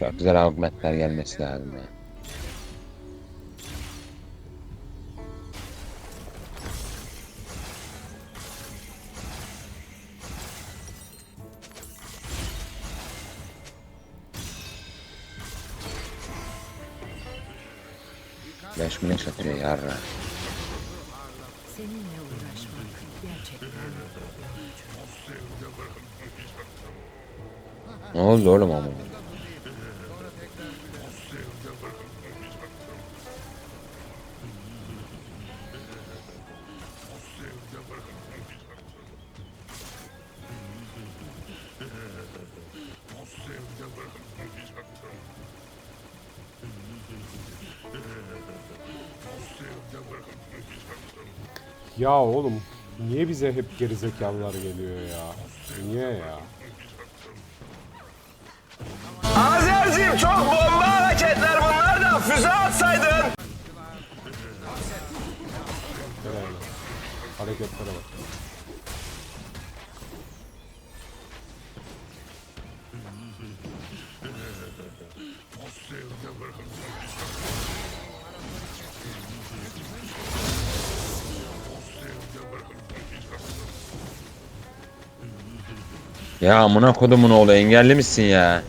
Çok güzel augmentler gelmesi lazım ya. Beş güneş atıyor yarra. Seninle uğraşmak gerçekten Ne oldu oğlum ama? Ya oğlum niye bize hep gerizekalılar geliyor ya? Niye ya? Azerciğim çok bomba hareketler bunlar da füze atsaydın. Helal. Hareketlere bak. Ya amına kodumun oğlu engelli misin ya?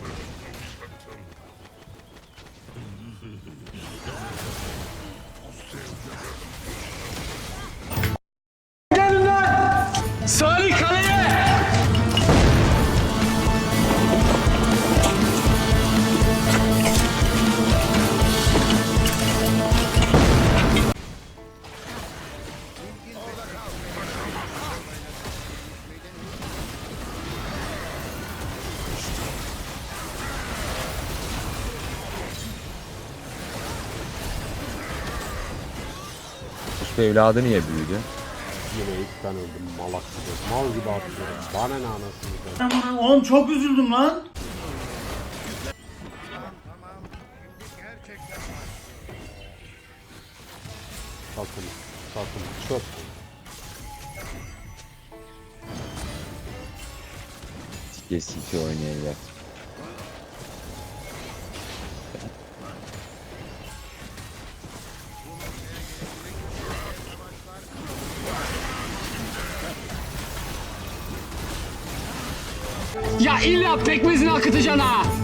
Evladı niye büyüdü? Yine ilk ben öldüm malak gibi. Mal gibi atıyorum. Bana ne anasını satayım. Oğlum çok üzüldüm lan. Sakın. Sakın. Çöp. Sike sike oynayacak. İlla pekmezini akıtacaksın ha.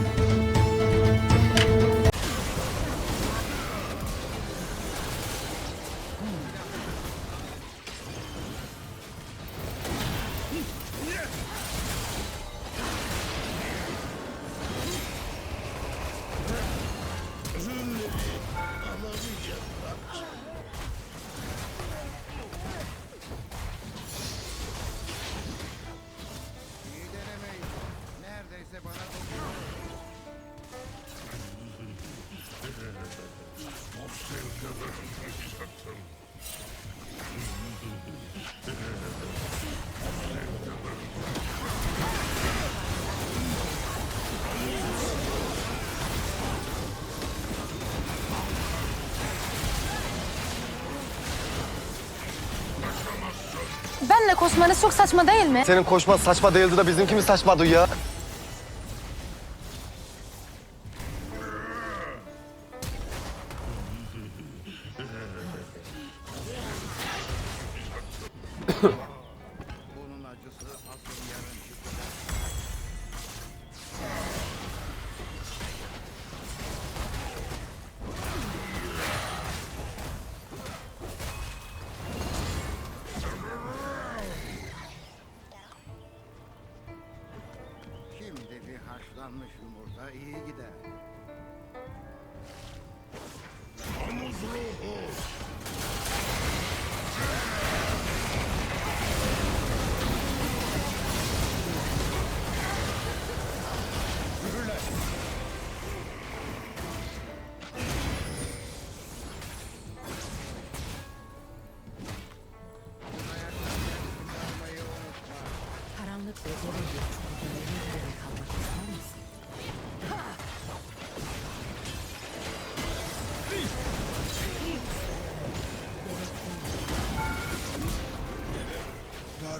Koşmanız çok saçma değil mi? Senin koşma saçma değildi de bizimki mi saçmadı ya?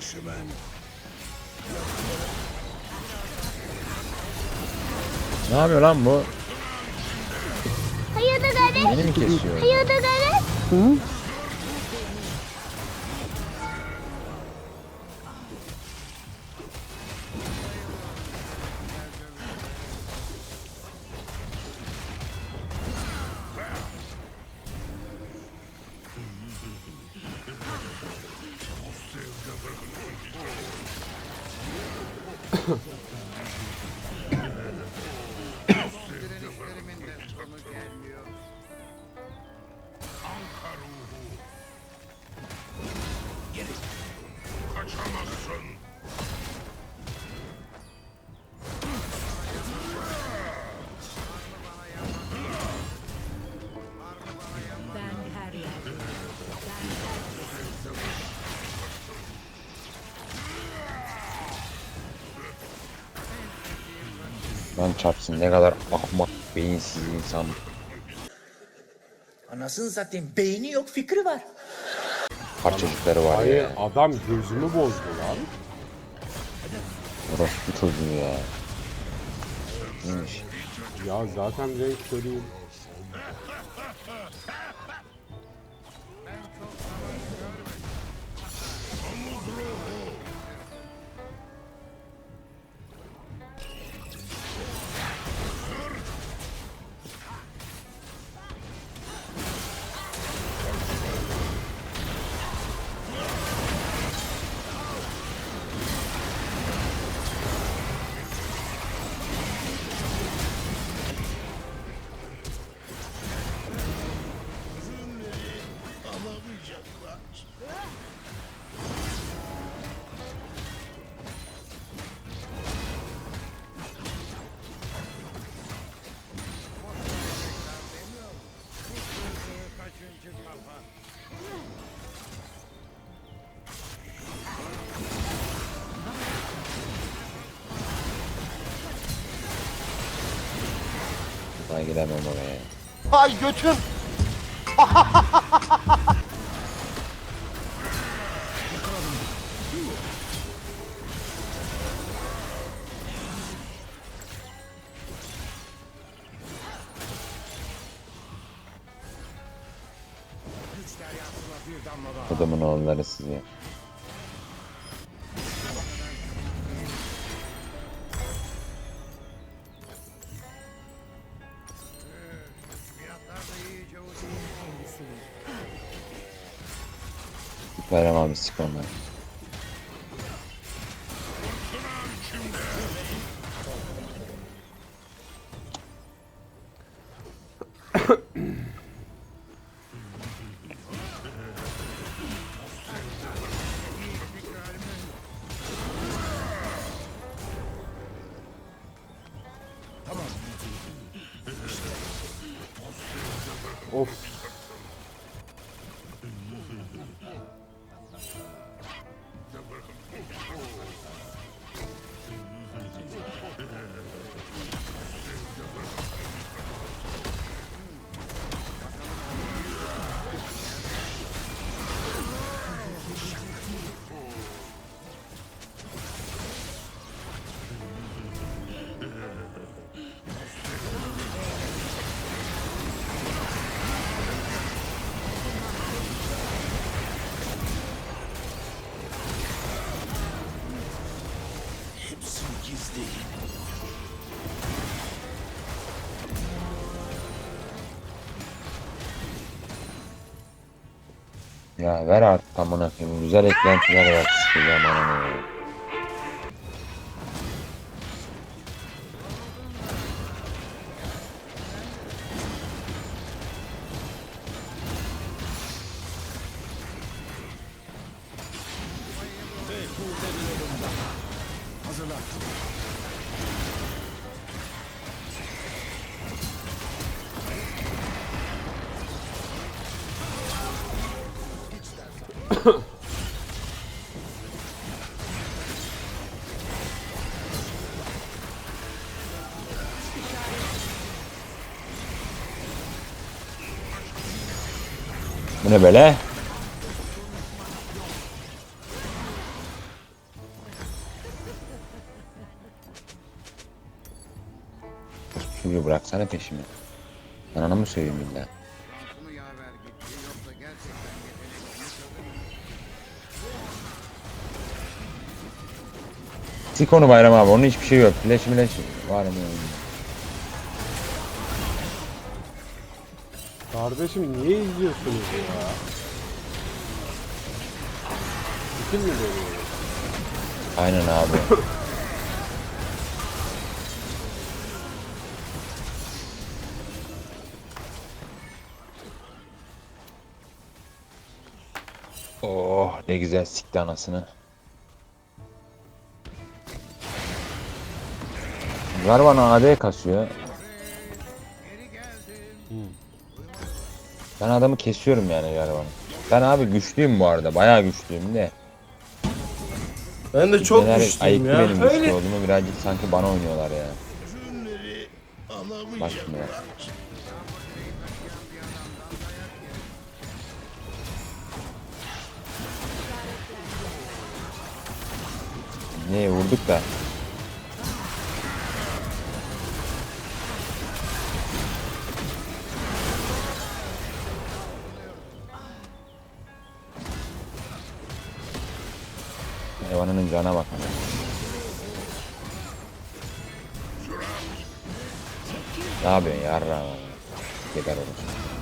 üşümen. Ne yapıyor lan bu? Hayırdır garip? Beni mi kesiyor? Hayırdır garip? Hı? Lan çarpsın ne kadar ahmak beyinsiz insan. Anasını satayım beyni yok fikri var. Parçacıkları var Hayır ya. adam gözümü bozdu lan. Orospu çocuğu ya. Neymiş? Ya zaten renk körüyüm. Ben gidemem oraya. Ay götüm. Kodumun oğulları sizi. Veremem mistik onları. Of. Ya. Ver artık amına koyayım. Güzel eklentiler var. Sikeceğim ananı Bu ne böyle? Suyu bıraksana peşimi. Ben ona mı söyleyeyim illa? Sikonu bayram abi onun hiçbir şey yok. Flash flash var mı? Kardeşim niye izliyorsunuz ya? Fikir mi dönüyor? Aynen abi. oh ne güzel sikti anasını. Bana AD kasıyor. Ben adamı kesiyorum yani Jarvan'ı. Ben abi güçlüyüm bu arada. Bayağı güçlüyüm de. Ben de çok Neler güçlüyüm ya. benim güçlü Öyle. olduğumu birazcık sanki bana oynuyorlar ya. Bak şimdi bak. Ne vurduk da. Hayvanının cana bak. Ne yapıyorsun yarra? Geber orası.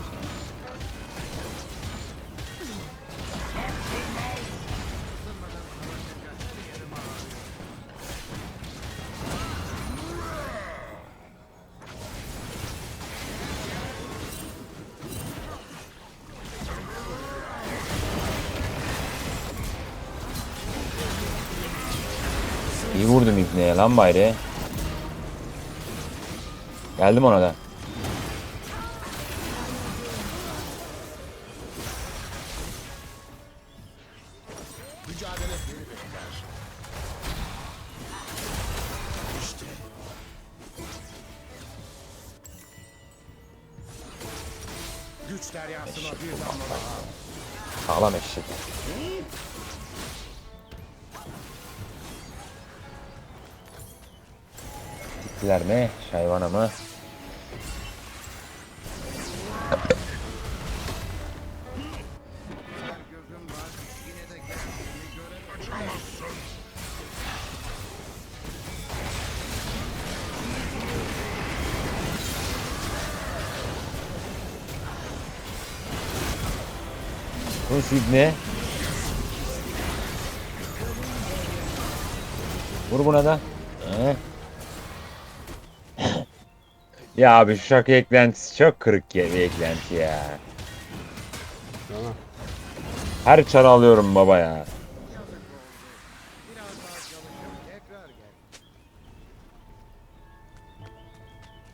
Vurdum ibneye lan bari. Geldim ona da. Güçler yansıma bir damla. Sağlam eşek. Gittiler mi? Şayvana mı? Şu ibne. Vur buna da. Ya abi şu şarkı eklentisi çok kırık ya bir eklenti ya. Her çarı alıyorum baba ya.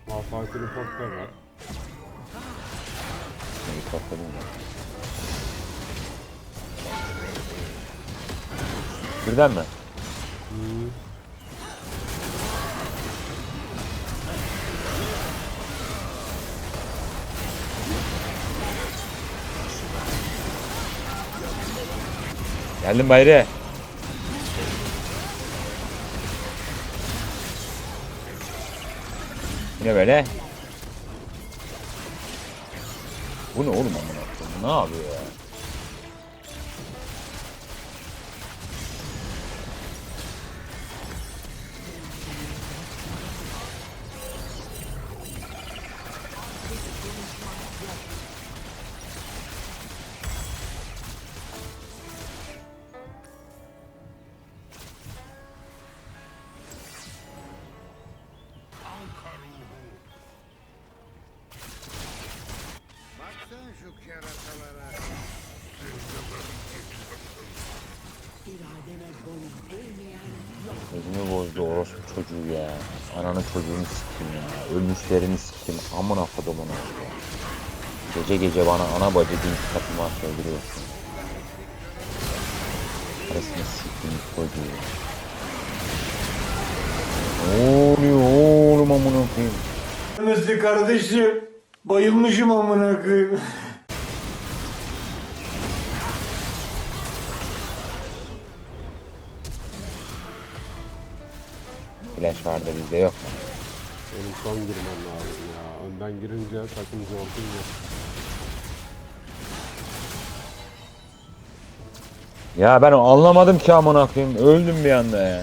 Malphite reportlar var. Ya. Birden mi? Geldim Bayri. Yine böyle. Bu ne oğlum amına koyayım? Ne yapıyor ya? Çocuğu ya. Ananın çocuğunu sikeyim ya. Ölmüşlerini sikeyim. Amına kodum onu. Gece gece bana ana bacı din kitabıma söylüyorsun. Arasını sikeyim çocuğu. Ne oluyor oğlum amına koyayım? Nasıl kardeşim? Bayılmışım amına koyayım. Flash vardı bizde yok. Benim son girmem lazım ya. Önden girince takım zorluyor. Ya ben anlamadım ki amına koyayım. Öldüm bir anda ya.